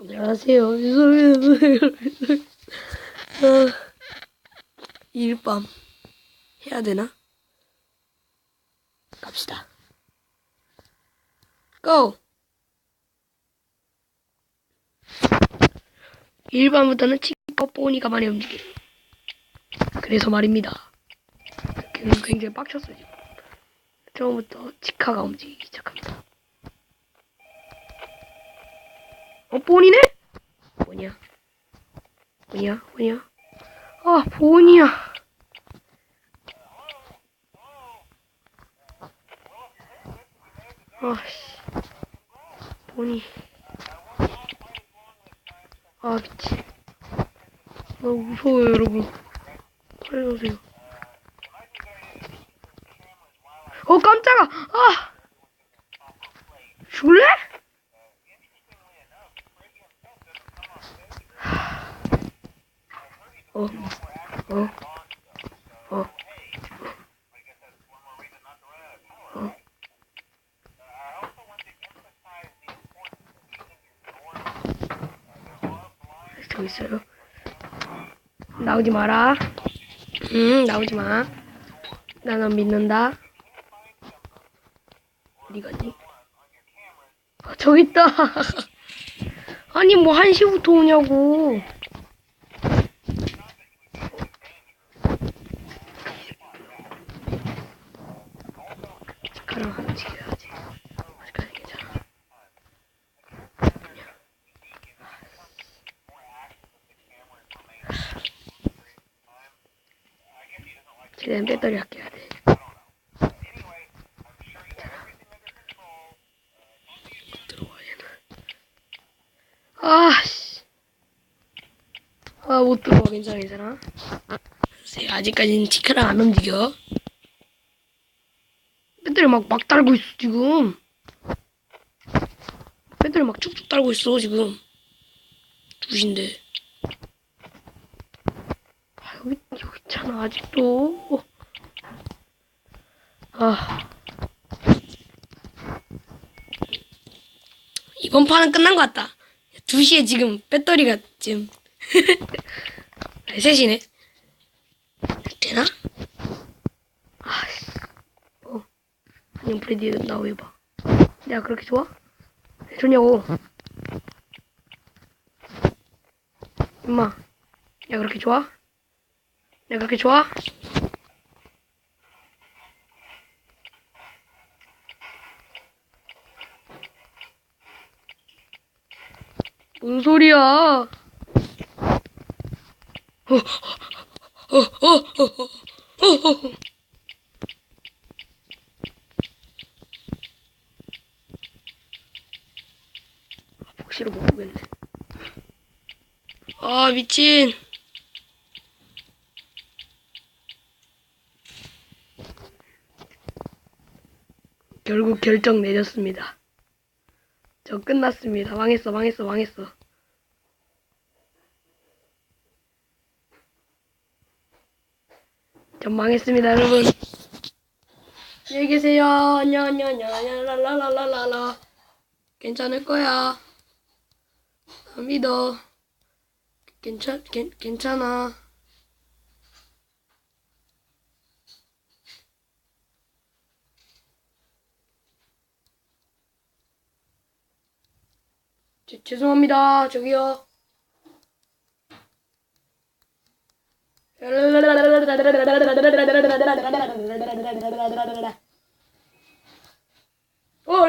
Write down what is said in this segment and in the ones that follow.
안녕하세요. 유소입니다. 아, 일밤 해야 되나? 갑시다. 고! 일밤부터는 치과 뽀니가 많이 움직여. 그래서 말입니다. 그- 굉장히 빡쳤어요. 처음부터 치카가 움직이기 시작합니다. 어, 뽀니네? 뭐냐? 뭐냐? 뭐냐? 아, 보니야. 아씨. 보니. 아, 미치. 나 무서워요, 여러분. 오세요. 어, 깜짝아! 아! 죽을래? 어, 어, 어, 어. 저기 있어요. 나오지 마라. 응, 나오지 마. 나는 믿는다. 어디 갔니? 아, 저기 있다. 아니, 뭐, 한시부터 오냐고. 최대한 배터리 아껴야 되나? 아, 들어와. 괜찮아, 괜찮아. 아직까지는 치카랑 안 움직여. 배터리 막, 막 달고 있어, 지금. 배터리 막 쭉쭉 달고 있어, 지금. 두신데. 아, 여기, 여기 있잖아, 아직도. 아. 이번 판은 끝난 것 같다. 2시에 지금 배터리가 지금. 셋이네. 되나? 아, 씨. 어. 아니, 프레디 나와 해봐. 내가 그렇게 좋아? 왜 좋냐고. 엄마, 내가 그렇게 좋아? 내가 그렇게 좋아? 뭔 소리야? 어, 어, 어, 어, 어, 어, 어. 혹시로 못 보겠네. 아, 미친. 결국 결정 내렸습니다. 저 끝났습니다. 망했어, 망했어, 망했어. 전 망했습니다, 여러분. 안녕히 계세요. 안녕, 안녕, 안녕, 안녕, 랄랄랄랄랄라. 괜찮을 거야. 나 믿어. 괜찮, 괜, 괜찮아. 제, 죄송합니다. 저기요. 어,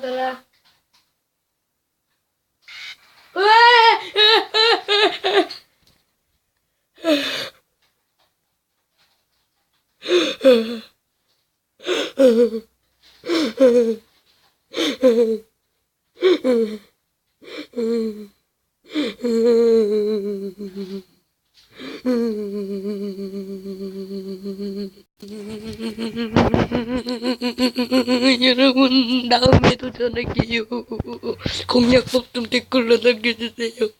から、うわぁ 여러분 다음에 도전할게요. 공략법 좀 댓글로 남겨주세요.